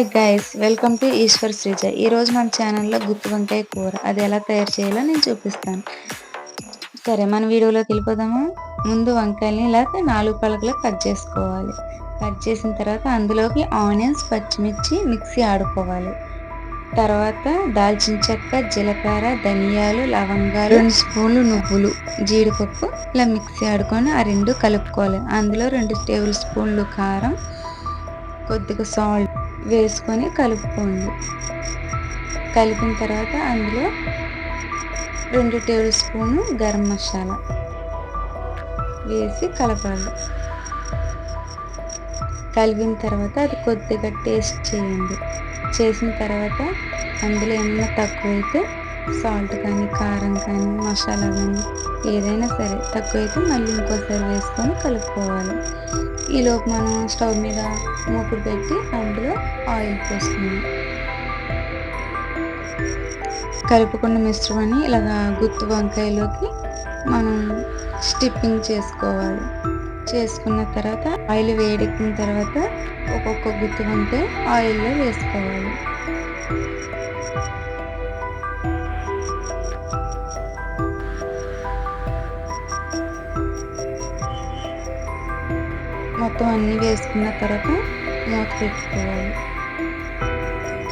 Hi guys welcome to Eshwar Sreeja ఈరోజు మన ఛానల్లో గుత్తి వంకాయ కూర. అది ఎలా తయారు చేయాలో నేను చూపిస్తాను. సరే మన వీడియోలోకి వెళ్ళిపోదాము. ముందు వంకాయలని ఇలా నాలుగు పలకలు కట్ చేసుకోవాలి. కట్ చేసిన తర్వాత అందులోకి ఆనియన్స్ పచ్చిమిర్చి మిక్సీ ఆడుకోవాలి. తర్వాత దాల్చిన చెక్క జీలకర్ర ధనియాలు లవంగాలు రెండు స్పూన్లు నువ్వులు. జీడిపప్పు ఇలా మిక్సీ ఆడుకొని ఆ రెండు కలుపుకోవాలి. అందులో రెండు టేబుల్ స్పూన్లు కారం కొద్దిగా సాల్ట్ వేసుకొని కలుపుకోండి. కలిపిన తర్వాత అందులో రెండు టేబుల్ స్పూను గరం మసాలా వేసి కలపాలి. కలిపిన తర్వాత అది కొద్దిగా టేస్ట్ చేయండి. చేసిన తర్వాత అందులో ఏమన్నా తక్కువైతే సాల్ట్ కానీ కారం కానీ మసాలా కానీ ఏదైనా సరే తక్కువైతే మళ్ళీ ఇంకోసారి వేసుకొని కలుపుకోవాలి. ఈలోపు మనం స్టవ్ మీద మూకుడు పెట్టి అందులో ఆయిల్ పోసుకుందాం. కలుపుకున్న మిశ్రమాన్ని ఇలాగా గుత్తు వంకాయలోకి మనం స్టిప్పింగ్ చేసుకోవాలి. చేసుకున్న తర్వాత ఆయిల్ వేడెక్కిన తర్వాత ఒక్కొక్క గుత్తు వంకాయ ఆయిల్లో వేసుకోవాలి. మొత్తం అన్నీ వేసుకున్న తర్వాత మూత పెట్టుకోవాలి.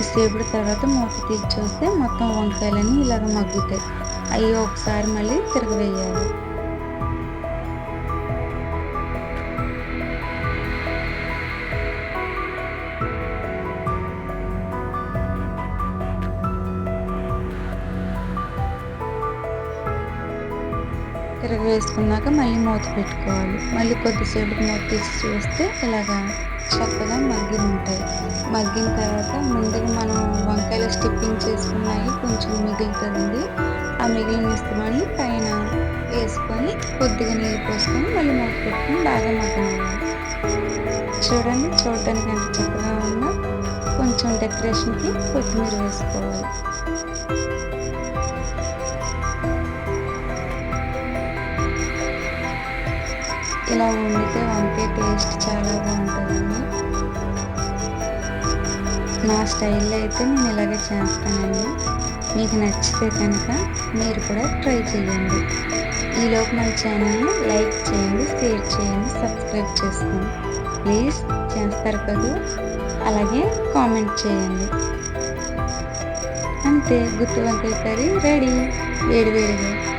సేపుడు తర్వాత మూత తీసి చూస్తే మొత్తం వంకాయలన్నీ ఇలాగ మగ్గుతాయి. అవి ఒకసారి మళ్ళీ తిరగవేయాలి తిరిగి వేసుకున్నాక మళ్ళీ మూత పెట్టుకోవాలి. మళ్ళీ కొద్దిసేపు మూత తీసి చూస్తే ఇలాగా చక్కగా మగ్గి ఉంటాయి. మగ్గిన తర్వాత ముందుగా మనం వంకాయలు స్టిప్పింగ్ చేసుకున్నాయి. కొంచెం మిగులుతుంది ఆ మిగిలిన మిశ్రమాన్ని పైన వేసుకొని కొద్దిగా నీళ్ళు పోసుకొని మళ్ళీ మూత పెట్టుకొని బాగా మగ్గనివ్వాలి. చూడండి చూడడానికి ఎంత చక్కగా ఉన్నా కొంచెం డెకరేషన్కి కొత్తిమీర వేసుకోవాలి. ఇలా వండితే వంకాయ టేస్ట్ చాలా బాగుంటుందండి. నా స్టైల్లో అయితే నేను ఇలాగే చేస్తానండి. మీకు నచ్చితే కనుక మీరు కూడా ట్రై చేయండి. ఈలోపు మన ఛానల్ని లైక్ చేయండి షేర్ చేయండి సబ్స్క్రైబ్ చేసుకోండి. ప్లీజ్ చేస్తారు కదా? అలాగే కామెంట్ చేయండి. అంతే గుత్తి వంకాయ కర్రీ రెడీ. వేడి వేడిగా.